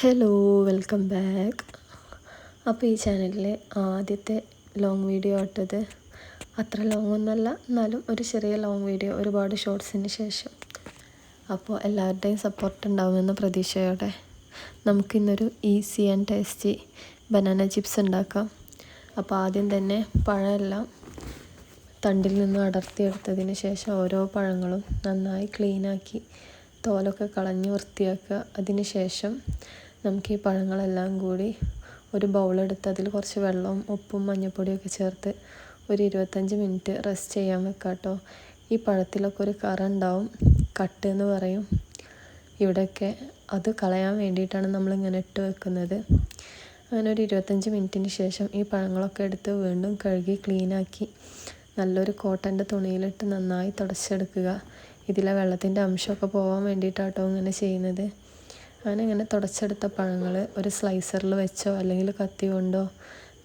Hello welcome back അപ്പോൾ ഈ ചാനലിലെ ആദ്യത്തെ ലോങ് വീഡിയോ ഇട്ടത് അത്ര ലോങ് ഒന്നല്ല എന്നാലും ഒരു ചെറിയ ലോങ് വീഡിയോ ഒരുപാട് ഷോർട്സിന് ശേഷം. അപ്പോൾ എല്ലാവരുടെയും സപ്പോർട്ട് ഉണ്ടാവുമെന്ന പ്രതീക്ഷയോടെ നമുക്കിന്നൊരു easy and tasty banana chips ഉണ്ടാക്കാം. അപ്പോൾ ആദ്യം തന്നെ പഴമെല്ലാം തണ്ടിൽ നിന്ന് അടർത്തിയെടുത്തതിന് ശേഷം ഓരോ പഴങ്ങളും നന്നായി ക്ലീനാക്കി തോലൊക്കെ കളഞ്ഞ് വൃത്തിയാക്കുക. അതിന് ശേഷം നമുക്ക് ഈ പഴങ്ങളെല്ലാം കൂടി ഒരു ബൗളെടുത്ത് അതിൽ കുറച്ച് വെള്ളവും ഉപ്പും മഞ്ഞൾപ്പൊടിയൊക്കെ ചേർത്ത് ഒരു ഇരുപത്തഞ്ച് മിനിറ്റ് റെസ്റ്റ് ചെയ്യാൻ വെക്കാം കേട്ടോ ഈ പഴത്തിലൊക്കെ ഒരു കറ ഉണ്ടാവും കട്ട് എന്ന് പറയും. ഇവിടെയൊക്കെ അത് കളയാൻ വേണ്ടിയിട്ടാണ് നമ്മളിങ്ങനെ ഇട്ട് വെക്കുന്നത്. അങ്ങനെ ഒരു ഇരുപത്തഞ്ച് മിനിറ്റിന് ശേഷം ഈ പഴങ്ങളൊക്കെ എടുത്ത് വീണ്ടും കഴുകി ക്ലീനാക്കി നല്ലൊരു കോട്ടന്റെ തുണിയിലിട്ട് നന്നായി തുടച്ചെടുക്കുക. ഇതിലെ വെള്ളത്തിന്റെ അംശമൊക്കെ പോകാൻ വേണ്ടിയിട്ടാട്ടോ ഇങ്ങനെ ചെയ്യുന്നത്. അങ്ങനെ ഇങ്ങനെ തുടച്ചെടുത്ത പഴങ്ങൾ ഒരു സ്ലൈസറിൽ വെച്ചോ അല്ലെങ്കിൽ കത്തി കൊണ്ടോ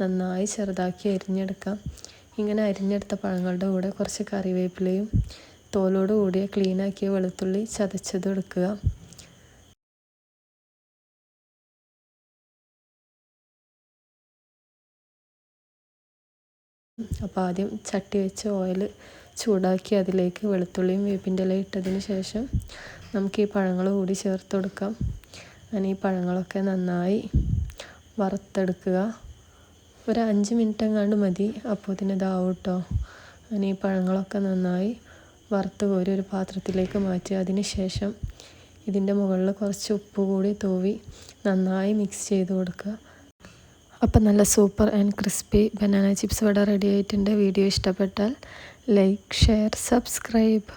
നന്നായി ചെറുതാക്കി അരിഞ്ഞെടുക്കാം. ഇങ്ങനെ അരിഞ്ഞെടുത്ത പഴങ്ങളുടെ കൂടെ കുറച്ച് കറിവേപ്പിലയും തോലോട് കൂടിയ ക്ലീനാക്കിയ വെളുത്തുള്ളി ചതച്ചതും എടുക്കുക. അപ്പോൾ ആദ്യം ചട്ടി വെച്ച് ഓയിൽ ചൂടാക്കി അതിലേക്ക് വെളുത്തുള്ളിയും വേപ്പിന്റെ ഇല ഇട്ടതിന് ശേഷം നമുക്ക് ഈ പഴങ്ങൾ കൂടി ചേർത്ത് കൊടുക്കാം. അങ്ങനെ ഈ പഴങ്ങളൊക്കെ നന്നായി വറുത്തെടുക്കുക. ഒരു അഞ്ച് മിനിറ്റ് എങ്ങാണ്ട് മതി. അപ്പോൾ ഇതിന് ഇതാവും കേട്ടോ അങ്ങനെ ഈ പഴങ്ങളൊക്കെ നന്നായി വറുത്ത് കോരി ഒരു പാത്രത്തിലേക്ക് മാറ്റി അതിന് ശേഷം ഇതിന്റെ മുകളിൽ കുറച്ച് ഉപ്പ് കൂടി തൂവി നന്നായി മിക്സ് ചെയ്ത് കൊടുക്കുക. അപ്പം നല്ല super and crispy banana chips vada ready ആയിട്ടുണ്ട്. വീഡിയോ ഇഷ്ടപ്പെട്ടാൽ ലൈക്ക് ഷെയർ സബ്സ്ക്രൈബ്.